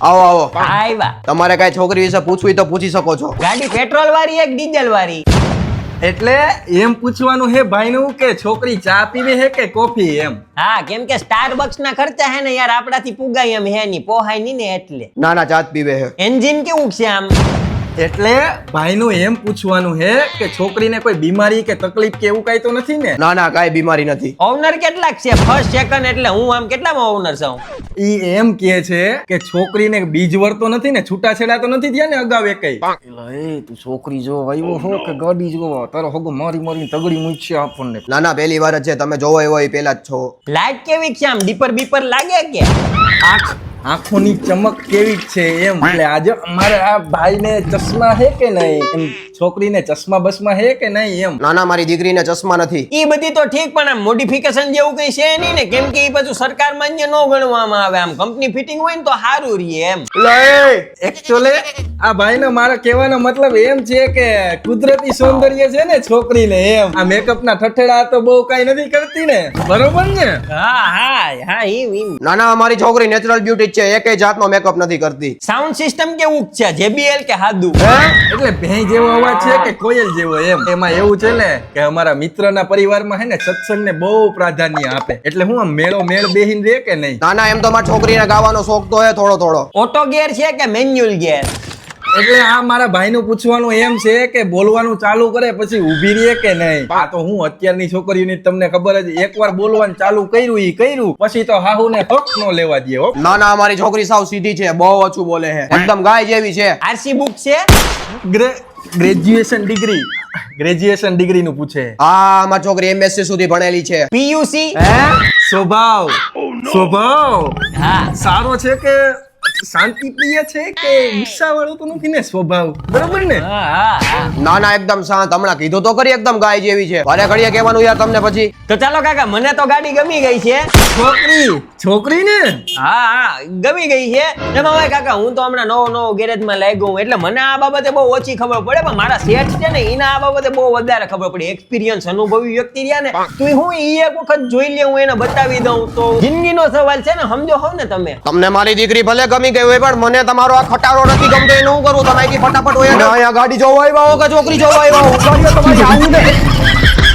આવો આવો. આવ્યા તમારે કઈ છોકરી વિશે પૂછવી તો પૂછી શકો છો. ગાડી પેટ્રોલ વાળી એક ડીઝલ વાળી એટલે એમ પૂછવાનું હે ભાઈનું કે છોકરી ચા પીવે હે કે કોફી એમ? હા કેમ કે સ્ટારબક્સ ના ખર્ચા હે ને યાર આપણાથી પુગાય એમ હે ની પોહાયની ને એટલે. ના ના ચાત પીવે હે. એન્જિન કેવું છે આમ? એટલે ભાઈનું એમ પૂછવાનું હે કે છોકરીને કોઈ બીમારી કે તકલીફ કે એવું કઈ તો નથી ને? ના ના કાંઈ બીમારી નથી. ઓવનર કેટલાક છે? ફર્સ્ટ સેકન્ડ એટલે હું આમ કેટલામાં ઓનર છું? ઈ એમ કે છે કે છોકરીને બીજ વળતો નથી ને છૂટાછેડા તો નથી થયા ને અગાઉ એકય એ તું છોકરી જો આવ્યો હો કે ગાડી જો તારો હગો મારી મારી તગડી મૂકશે આપણને ના ના પહેલી વાર જ છે. તમે જોવો એવો એ પહેલા જ છો. લાઈટ કેવી છે આમ? ડીપર બીપર લાગે કે? આંખ આંખોની ચમક કેવી છે એમ? એટલે આજે અમારે આ ભાઈને ચશ્મા હે કે નહીં? એમ છોકરીને ચશ્મા બસમાં હે કે નહીં એમ? ના ના મારી દીકરીને ચશ્મા નથી. ઈ બધી તો ઠીક પણ આમ મોડિફિકેશન જેવું કઈ છે નહીં ને? કેમ કે ઈ બધું સરકાર માન્ય ન ગણવામાં આવે. આમ કંપની ફિટિંગ હોય ને તો સારું રહીએ એમ. એક્ચ્યુઅલી આ ભાઈનો મારા કહેવાનો મતલબ એમ છે કે કુદરતી સૌંદર્ય છે ને છોકરીને એમ. આ મેકઅપ ના ઠઠેડા તો બહુ કઈ નથી કરતી ને? બરોબર ને? હા હા હા ઈ ઈ ના ના અમારી છોકરી નેચરલ બ્યુટી જ છે એકે જાતનો મેકઅપ નથી કરતી. સાઉન્ડ સિસ્ટમ કેવું છે? JBL કે હાદુ? એટલે ભેં જેવો અવાજ છે કે કોયલ જેવો એમ? એમાં એવું છે ને કે અમારા મિત્રના પરિવારમાં હે ને સત્સંગને બહુ પ્રાધાન્ય આપે. એટલે હું આમ મેળો મેળ બેહીને રે કે નહીં? ના ના એમ તો મારા છોકરીને ગાવાનો શોખ તો હે થોડો થોડો. ઓટો ગેર છે કે મેન્યુઅલ ગેર એટલે આ મારા ભાઈનું પૂછવાનું એમ છે કે બોલવાનું ચાલુ કરે પછી ઊભી રહે કે નહીં? આ તો હું અત્યારની છોકરીઓની તમને ખબર જ એકવાર બોલવાનું ચાલુ કર્યું ઈ કર્યું પછી તો હાહુને હક નો લેવા દે હો. ના ના અમારી છોકરી સાવ સીધી છે બહુ ઓછું બોલે છે. એકદમ ગાય જેવી છે. આરસી બુક છે? Graduation degree. ગ્રેજ્યુએશન ડિગ્રી નું પૂછે. હા મારી છોકરી એમએસસી સુધી ભણેલી છે. પીયુસી હે? સ્વભાવ. સ્વભાવ. હા. સારો છે કે શાંતિ પ્રિય છે કે ગુસ્સા વાળો તો નથી ને સ્વભાવ? બરોબર ને? હા હા હા. ના ના એકદમ શાંત. હમણાં કીધું તો કરી એકદમ ગાય જેવી છે. ભલે ઘડીએ કહેવાનું યાર તમને પછી. તો ચાલો કાકા મને તો ગાડી ગમી ગઈ છે. છોકરી? છોકરી ને? હા હા ગમી ગઈ છે. એમાં હોય કાકા હું તો હમણાં નવો નવો ગેરેજમાં લાગ્યો ગયો એટલે મને આ બાબતે બહુ ઓછી ખબર પડે પણ મારા શેઠ છે ને એના આ બાબતે બહુ વધારે ખબર પડે. એક્સપિરિયન્સ અનુભવી વ્યક્તિ રહ્યા ને તો હું એ એક વખત જોઈ લે હું એને બતાવી દઉં તો. જિંદગીનો સવાલ છે ને સમજો હોવ ને તમે. તમને મારી દીકરી ભલે ગમી ગઈ હોય, પણ મને તમારો આ ખટારો નથી ગમતો, એનું હું કરું? તમે ફટાફટ હોય અહીંયા ગાડી જોવા આવ્યા હો કે છોકરી જોવા આવ્યા હો? તમારી આવું ને